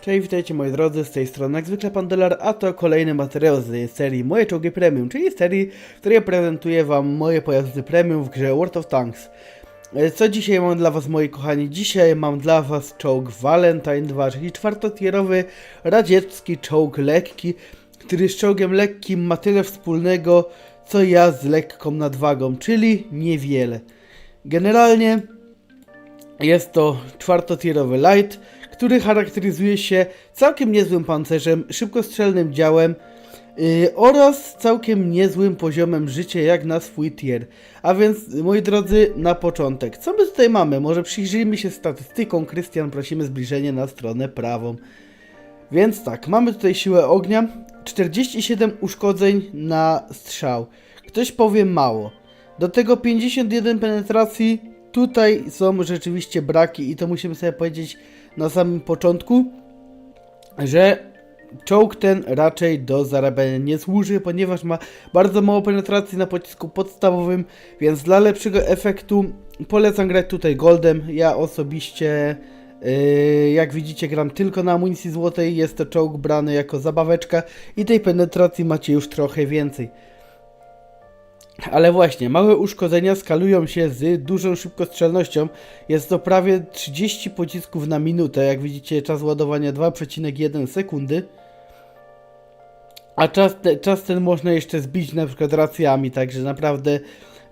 Cześć, witajcie moi drodzy, z tej strony jak zwykle Pan Dolar, a to kolejny materiał z serii Moje Czołgi Premium, czyli serii, w której prezentuję Wam moje pojazdy premium w grze World of Tanks. E, Co dzisiaj mam dla Was, moi kochani? Dzisiaj mam dla Was czołg Valentine 2, czyli czwartotierowy radziecki czołg lekki, który z czołgiem lekkim ma tyle wspólnego, co ja z lekką nadwagą, czyli niewiele. Generalnie jest to czwartotierowy light, który charakteryzuje się całkiem niezłym pancerzem, szybkostrzelnym działem yy, oraz całkiem niezłym poziomem życia jak na swój tier. A więc, moi drodzy, na początek, co my tutaj mamy? Może przyjrzyjmy się statystyką. Krystian, prosimy zbliżenie na stronę prawą. Więc tak, mamy tutaj siłę ognia, 47 uszkodzeń na strzał. Ktoś powie mało. Do tego 51 penetracji. Tutaj są rzeczywiście braki i to musimy sobie powiedzieć na samym początku, że czołg ten raczej do zarabiania nie służy, ponieważ ma bardzo mało penetracji na pocisku podstawowym, więc dla lepszego efektu polecam grać tutaj goldem. Ja osobiście Yy, jak widzicie, gram tylko na amunicji złotej. Jest to czołg brany jako zabaweczka i tej penetracji macie już trochę więcej. Ale właśnie, małe uszkodzenia skalują się z dużą szybkostrzelnością. Jest to prawie 30 pocisków na minutę. Jak widzicie, czas ładowania 2,1 sekundy. A czas, te, czas ten można jeszcze zbić na przykład racjami, także naprawdę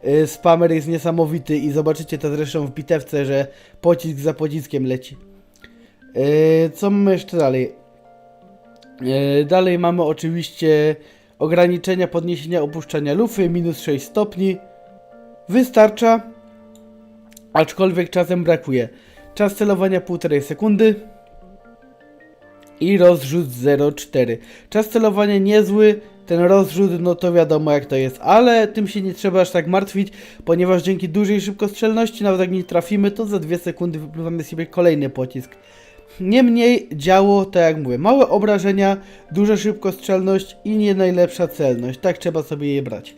y, spamer jest niesamowity i zobaczycie to zresztą w bitewce, że pocisk za pociskiem leci. Y, co mamy jeszcze dalej? Y, dalej mamy oczywiście ograniczenia podniesienia opuszczania lufy, minus 6 stopni. Wystarcza, aczkolwiek czasem brakuje. Czas celowania 1,5 sekundy i rozrzut 0,4. Czas celowania niezły, ten rozrzut, no to wiadomo jak to jest, ale tym się nie trzeba aż tak martwić, ponieważ dzięki dużej szybkostrzelności, nawet jak nie trafimy, to za 2 sekundy wypływamy sobie kolejny pocisk. Niemniej działo, tak jak mówię, małe obrażenia, duża szybkostrzelność i nie najlepsza celność. Tak trzeba sobie je brać.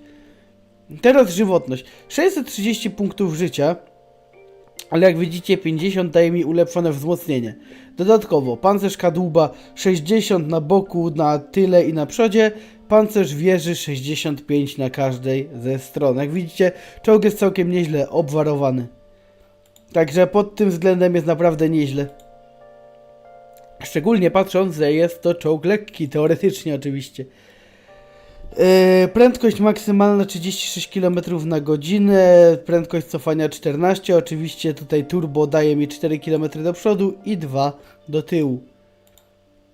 Teraz żywotność. 630 punktów życia, ale jak widzicie 50 daje mi ulepszone wzmocnienie. Dodatkowo pancerz kadłuba 60 na boku, na tyle i na przodzie, pancerz wieży 65 na każdej ze stron. Jak widzicie czołg jest całkiem nieźle obwarowany. Także pod tym względem jest naprawdę nieźle. Szczególnie patrząc, że jest to czołg lekki, teoretycznie oczywiście. Yy, prędkość maksymalna 36 km na godzinę, prędkość cofania 14, oczywiście tutaj turbo daje mi 4 km do przodu i 2 do tyłu.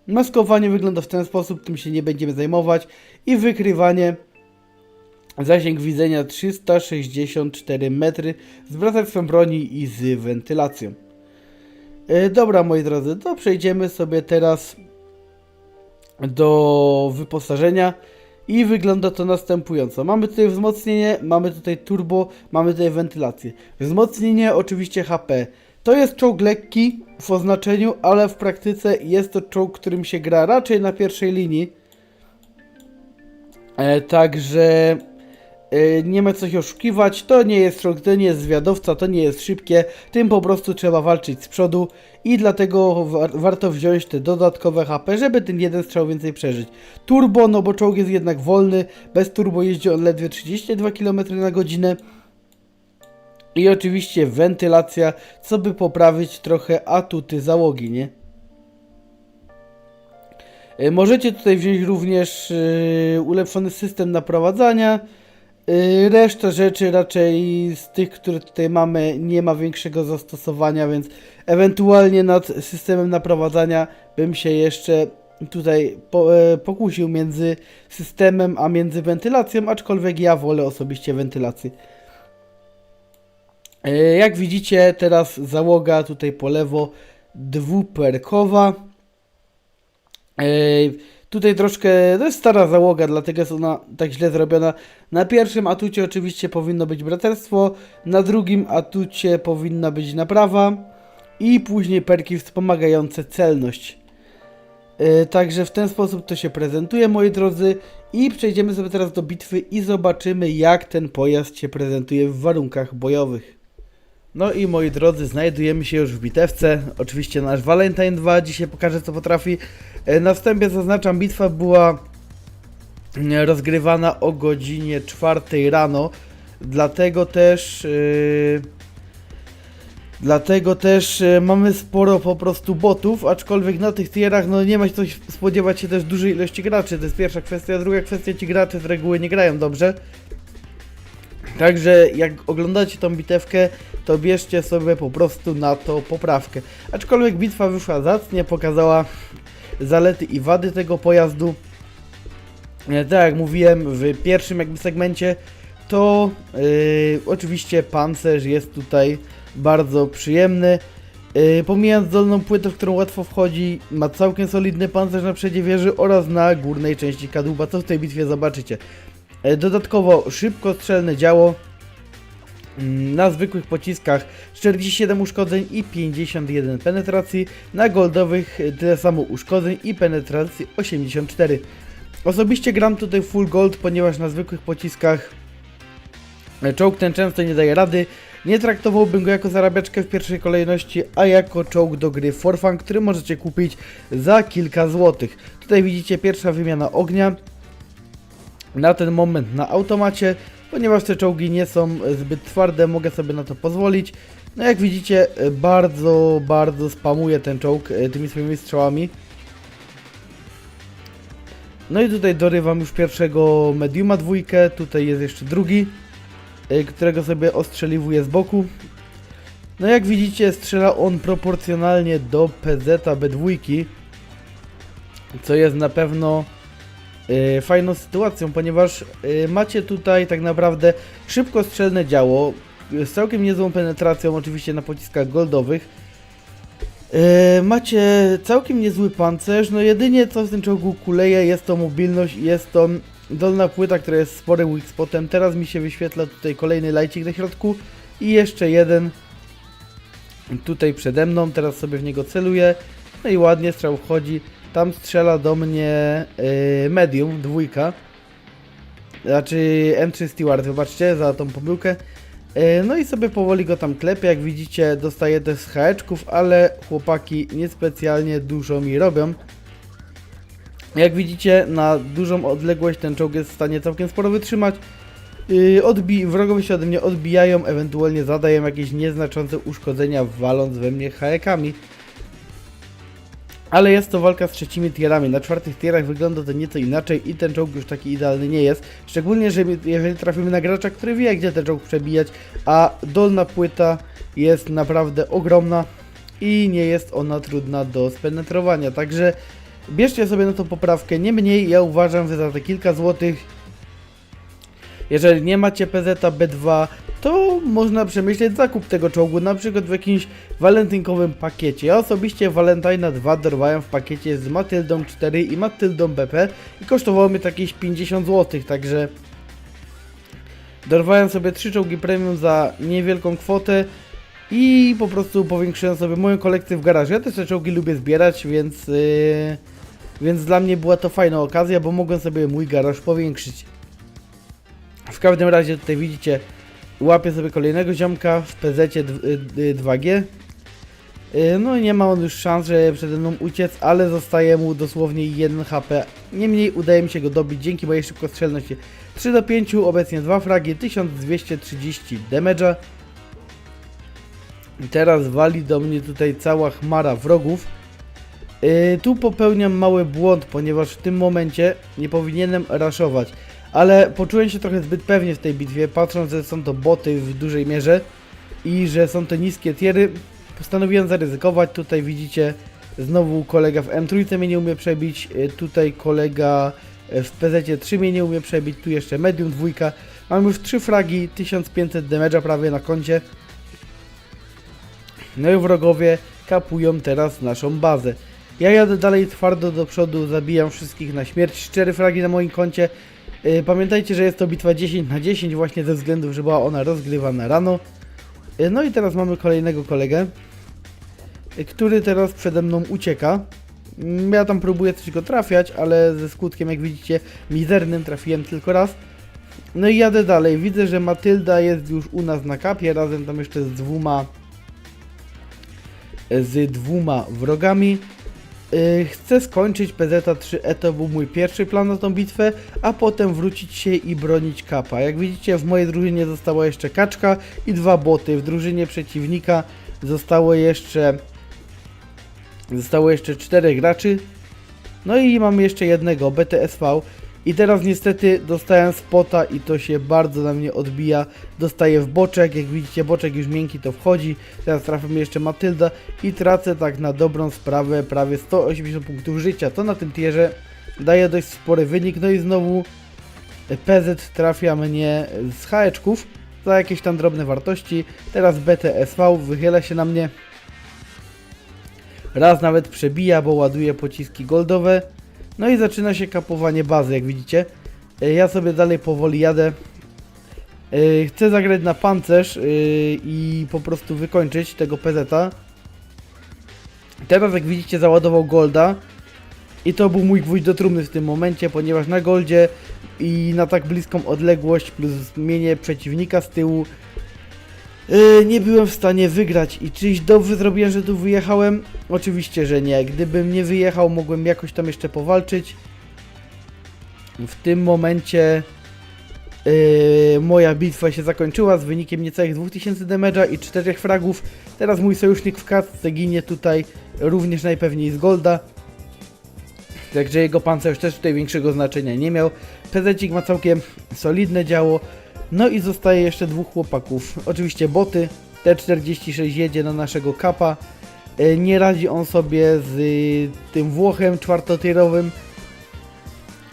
Maskowanie wygląda w ten sposób, tym się nie będziemy zajmować i wykrywanie zasięg widzenia 364 metry z bractwem broni i z wentylacją. E, Dobra, moi drodzy, to przejdziemy sobie teraz do wyposażenia i wygląda to następująco. Mamy tutaj wzmocnienie, mamy tutaj turbo, mamy tutaj wentylację. Wzmocnienie oczywiście HP. To jest czołg lekki w oznaczeniu, ale w praktyce jest to czołg, którym się gra raczej na pierwszej linii. E, także nie ma co się oszukiwać, to nie jest czołg, to nie jest zwiadowca, to nie jest szybkie, tym po prostu trzeba walczyć z przodu i dlatego wa warto wziąć te dodatkowe HP, żeby ten jeden strzał więcej przeżyć. Turbo, no bo czołg jest jednak wolny, bez turbo jeździ on ledwie 32 km na godzinę. I oczywiście wentylacja, co by poprawić trochę atuty załogi, nie? E, Możecie tutaj wziąć również yy, ulepszony system naprowadzania. Yy, reszta rzeczy raczej z tych, które tutaj mamy, nie ma większego zastosowania, więc ewentualnie nad systemem naprowadzania bym się jeszcze tutaj e, pokusił między systemem a między wentylacją, aczkolwiek ja wolę osobiście wentylację. E, Jak widzicie, teraz załoga tutaj po lewo dwuperkowa. Tutaj troszkę, to jest stara załoga, dlatego jest ona tak źle zrobiona. Na pierwszym atucie oczywiście powinno być braterstwo, na drugim atucie powinna być naprawa i później perki wspomagające celność. E, Także w ten sposób to się prezentuje, moi drodzy. I przejdziemy sobie teraz do bitwy i zobaczymy, jak ten pojazd się prezentuje w warunkach bojowych. No i moi drodzy, znajdujemy się już w bitewce. Oczywiście nasz Valentine 2 dzisiaj pokaże co potrafi. E, Na wstępie zaznaczam, bitwa była mm, rozgrywana o godzinie 4 rano. Dlatego też. Yy, Dlatego też e, mamy sporo po prostu botów, aczkolwiek na tych tierach no nie ma się coś spodziewać się też dużej ilości graczy. To jest pierwsza kwestia, druga kwestia ci gracze z reguły nie grają dobrze. Także jak oglądacie tą bitewkę, to bierzcie sobie po prostu na to poprawkę. Aczkolwiek bitwa wyszła zacnie, pokazała zalety i wady tego pojazdu. E, Tak jak mówiłem w pierwszym jakby segmencie, to yy, oczywiście pancerz jest tutaj bardzo przyjemny. Yy, pomijając dolną płytę, w którą łatwo wchodzi, ma całkiem solidny pancerz na przedzie wieży oraz na górnej części kadłuba, co w tej bitwie zobaczycie. E, Dodatkowo szybkostrzelne działo mm, na zwykłych pociskach 47 uszkodzeń i 51 penetracji, na goldowych e, tyle samo uszkodzeń i penetracji 84. Osobiście gram tutaj full gold, ponieważ na zwykłych pociskach e, czołg ten często nie daje rady. Nie traktowałbym go jako zarabiaczkę w pierwszej kolejności, a jako czołg do gry for fun, który możecie kupić za kilka złotych. Tutaj widzicie pierwsza wymiana ognia na ten moment na automacie, ponieważ te czołgi nie są zbyt twarde, mogę sobie na to pozwolić. No jak widzicie, bardzo, bardzo spamuje ten czołg e, tymi swoimi strzałami. No i tutaj dorywam już pierwszego mediuma dwójkę, tutaj jest jeszcze drugi, e, którego sobie ostrzeliwuję z boku. No jak widzicie, strzela on proporcjonalnie do PZ B2, co jest na pewno fajną sytuacją, ponieważ e, macie tutaj tak naprawdę szybkostrzelne działo z całkiem niezłą penetracją, oczywiście na pociskach goldowych. E, macie całkiem niezły pancerz, no jedynie co w tym czołgu kuleje jest to mobilność i jest to dolna płyta, która jest sporym weak spotem. Teraz mi się wyświetla tutaj kolejny lajcik na środku i jeszcze jeden tutaj przede mną, teraz sobie w niego celuję. No i ładnie strzał wchodzi. Tam strzela do mnie yy, medium, dwójka. Znaczy M3 Steward, wybaczcie za tą pomyłkę. Yy, no i sobie powoli go tam klepię, jak widzicie dostaję też z haeczków, ale chłopaki niespecjalnie dużo mi robią. Jak widzicie na dużą odległość ten czołg jest w stanie całkiem sporo wytrzymać. Yy, odbi wrogowie się ode mnie odbijają, ewentualnie zadają jakieś nieznaczące uszkodzenia waląc we mnie haekami. Ale jest to walka z trzecimi tierami. Na czwartych tierach wygląda to nieco inaczej i ten czołg już taki idealny nie jest. Szczególnie, że jeżeli trafimy na gracza, który wie gdzie ten czołg przebijać, a dolna płyta jest naprawdę ogromna i nie jest ona trudna do spenetrowania. Także bierzcie sobie na to poprawkę. Niemniej ja uważam, że za te kilka złotych jeżeli nie macie PZ B2, to można przemyśleć zakup tego czołgu, na przykład w jakimś walentynkowym pakiecie. Ja osobiście Valentina 2 dorwałem w pakiecie z Matyldą 4 i Matyldą BP i kosztowało mnie jakieś 50 zł, także dorwałem sobie 3 czołgi premium za niewielką kwotę i po prostu powiększyłem sobie moją kolekcję w garażu. Ja też te czołgi lubię zbierać, więc, yy, więc dla mnie była to fajna okazja, bo mogłem sobie mój garaż powiększyć. W każdym razie tutaj widzicie, łapię sobie kolejnego ziomka w PZ 2G. Y, No i nie ma on już szans, że przede mną uciec, ale zostaje mu dosłownie 1 HP. Niemniej udaje mi się go dobić dzięki mojej szybkostrzelności 3 do 5, obecnie 2 fragi, 1230 damage'a. Teraz wali do mnie tutaj cała chmara wrogów. Yy, tu popełniam mały błąd, ponieważ w tym momencie nie powinienem raszować. Ale poczułem się trochę zbyt pewnie w tej bitwie, patrząc, że są to boty w dużej mierze i że są to niskie tiery. Postanowiłem zaryzykować. Tutaj widzicie znowu kolega w M3 mnie nie umie przebić. yy, Tutaj kolega w PZ 3 mnie nie umie przebić. Tu jeszcze medium dwójka. Mam już 3 fragi, 1500 damage'a prawie na koncie. No i wrogowie kapują teraz naszą bazę. Ja jadę dalej twardo do przodu, zabijam wszystkich na śmierć. 4 fragi na moim koncie. Yy, Pamiętajcie, że jest to bitwa 10 na 10 właśnie ze względu, że była ona rozgrywana rano. Yy, No i teraz mamy kolejnego kolegę, yy, który teraz przede mną ucieka. Mm, Ja tam próbuję coś go trafiać, ale ze skutkiem, jak widzicie, mizernym trafiłem tylko raz. No i jadę dalej. Widzę, że Matylda jest już u nas na kapie, razem tam jeszcze z dwoma z dwoma wrogami. Yy, Chcę skończyć PZ-3E, to był mój pierwszy plan na tą bitwę, a potem wrócić się i bronić kapa. Jak widzicie, w mojej drużynie została jeszcze kaczka i dwa boty. W drużynie przeciwnika zostało jeszcze zostało jeszcze czterech graczy. No i mamy jeszcze jednego BTSV. I teraz niestety dostałem spota i to się bardzo na mnie odbija. Dostaję w boczek, jak widzicie boczek już miękki to wchodzi. Teraz trafia mi jeszcze Matylda i tracę tak na dobrą sprawę prawie 180 punktów życia. To na tym tierze daje dość spory wynik. No i znowu PZ trafia mnie z haeczków za jakieś tam drobne wartości. Teraz BTSV wychyla się na mnie. Raz nawet przebija, bo ładuje pociski goldowe. No i zaczyna się kapowanie bazy, jak widzicie. E, Ja sobie dalej powoli jadę. E, Chcę zagrać na pancerz e, i po prostu wykończyć tego PZ-a. Teraz jak widzicie załadował Golda. I to był mój gwóźdź do trumny w tym momencie, ponieważ na Goldzie i na tak bliską odległość plus zmienienie przeciwnika z tyłu Yy, nie byłem w stanie wygrać i czyś dobrze zrobiłem, że tu wyjechałem? Oczywiście, że nie. Gdybym nie wyjechał, mogłem jakoś tam jeszcze powalczyć. W tym momencie yy, moja bitwa się zakończyła z wynikiem niecałych 2000 damage'a i 4 fragów. Teraz mój sojusznik w katce ginie tutaj również najpewniej z golda. Także jego pancerz też tutaj większego znaczenia nie miał. Pezecik ma całkiem solidne działo. No i zostaje jeszcze dwóch chłopaków. Oczywiście boty. T46 jedzie na naszego kapa. E, Nie radzi on sobie z y, tym Włochem czwartotierowym.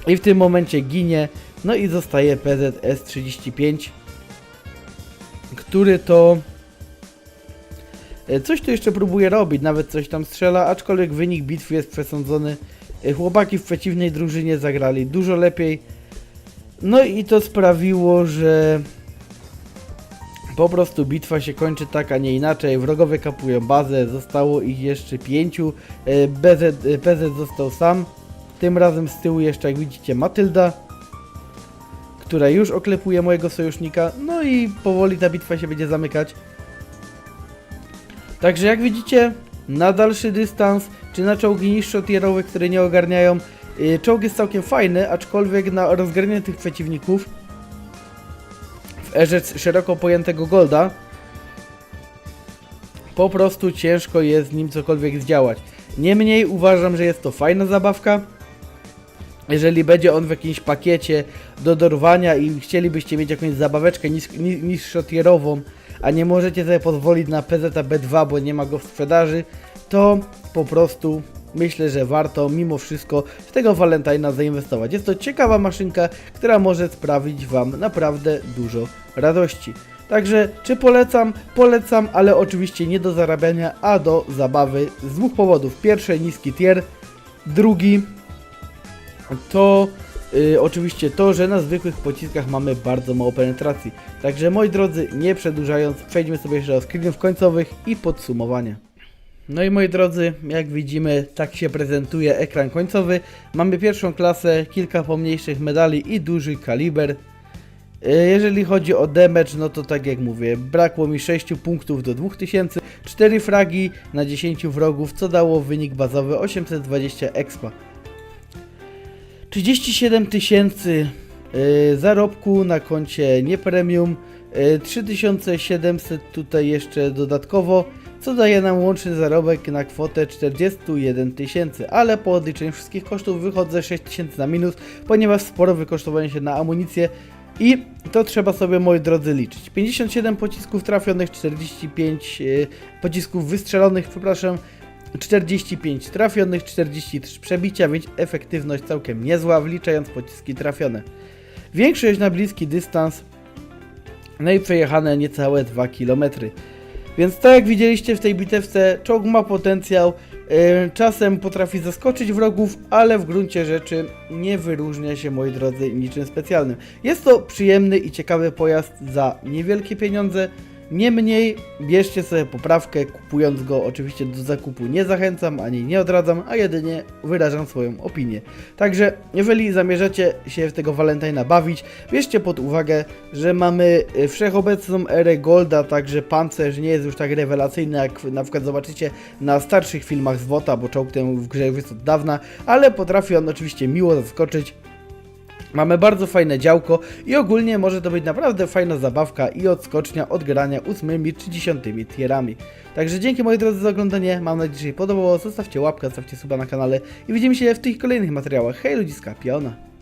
I w tym momencie ginie. No i zostaje PZS35. Który to e, coś tu jeszcze próbuje robić, nawet coś tam strzela, aczkolwiek wynik bitwy jest przesądzony. E, Chłopaki w przeciwnej drużynie zagrali dużo lepiej. No i to sprawiło, że po prostu bitwa się kończy tak, a nie inaczej. Wrogowie kapują bazę, zostało ich jeszcze pięciu. E, BZ, e, PZ został sam. Tym razem z tyłu jeszcze, jak widzicie, Matylda, która już oklepuje mojego sojusznika. No i powoli ta bitwa się będzie zamykać. Także jak widzicie, na dalszy dystans, czy na czołgi niższotierowe, które nie ogarniają, czołg jest całkiem fajny, aczkolwiek na rozgarnięcie tych przeciwników w erze szeroko pojętego golda po prostu ciężko jest z nim cokolwiek zdziałać. Niemniej uważam, że jest to fajna zabawka. Jeżeli będzie on w jakimś pakiecie do dorwania i chcielibyście mieć jakąś zabaweczkę niż, ni- niższotierową, a nie możecie sobie pozwolić na PZ B2, bo nie ma go w sprzedaży, to po prostu myślę, że warto mimo wszystko w tego Valentina zainwestować. Jest to ciekawa maszynka, która może sprawić Wam naprawdę dużo radości. Także czy polecam? Polecam, ale oczywiście nie do zarabiania, a do zabawy z dwóch powodów. Pierwszy niski tier, drugi to y, oczywiście to, że na zwykłych pociskach mamy bardzo mało penetracji. Także moi drodzy, nie przedłużając, przejdźmy sobie jeszcze do screenów końcowych i podsumowania. No i moi drodzy, jak widzimy, tak się prezentuje ekran końcowy. Mamy pierwszą klasę, kilka pomniejszych medali i duży kaliber. E, Jeżeli chodzi o damage, no to tak jak mówię, brakło mi 6 punktów do 2000, 4 fragi na 10 wrogów, co dało wynik bazowy 820 expa. 37 tysięcy e, zarobku na koncie nie premium, e, 3700 tutaj jeszcze dodatkowo, co daje nam łączny zarobek na kwotę 41 tysięcy, ale po odliczeniu wszystkich kosztów wychodzę 6 tysięcy na minus, ponieważ sporo wykosztowanie się na amunicję i to trzeba sobie, moi drodzy, liczyć. 57 pocisków trafionych, 45 e, pocisków wystrzelonych, przepraszam, 45 trafionych, 43 przebicia, więc efektywność całkiem niezła, wliczając pociski trafione. Większość na bliski dystans, no i przejechane niecałe 2 km. Więc tak jak widzieliście w tej bitewce, czołg ma potencjał, e, czasem potrafi zaskoczyć wrogów, ale w gruncie rzeczy nie wyróżnia się, moi drodzy, niczym specjalnym. Jest to przyjemny i ciekawy pojazd za niewielkie pieniądze Niemniej bierzcie sobie poprawkę, kupując go. Oczywiście do zakupu nie zachęcam ani nie odradzam, a jedynie wyrażam swoją opinię. Także jeżeli zamierzacie się w tego Valentina bawić, bierzcie pod uwagę, że mamy y, wszechobecną erę Golda, także pancerz nie jest już tak rewelacyjny, jak na przykład zobaczycie na starszych filmach z WOTA, bo czołg ten w grze jest od dawna, ale potrafi on oczywiście miło zaskoczyć. Mamy bardzo fajne działko i ogólnie może to być naprawdę fajna zabawka i odskocznia od grania 8 czy 10 tierami. Także dzięki moi drodzy za oglądanie, mam nadzieję, że się podobało, zostawcie łapkę, zostawcie suba na kanale i widzimy się w tych kolejnych materiałach. Hej ludziska, piona!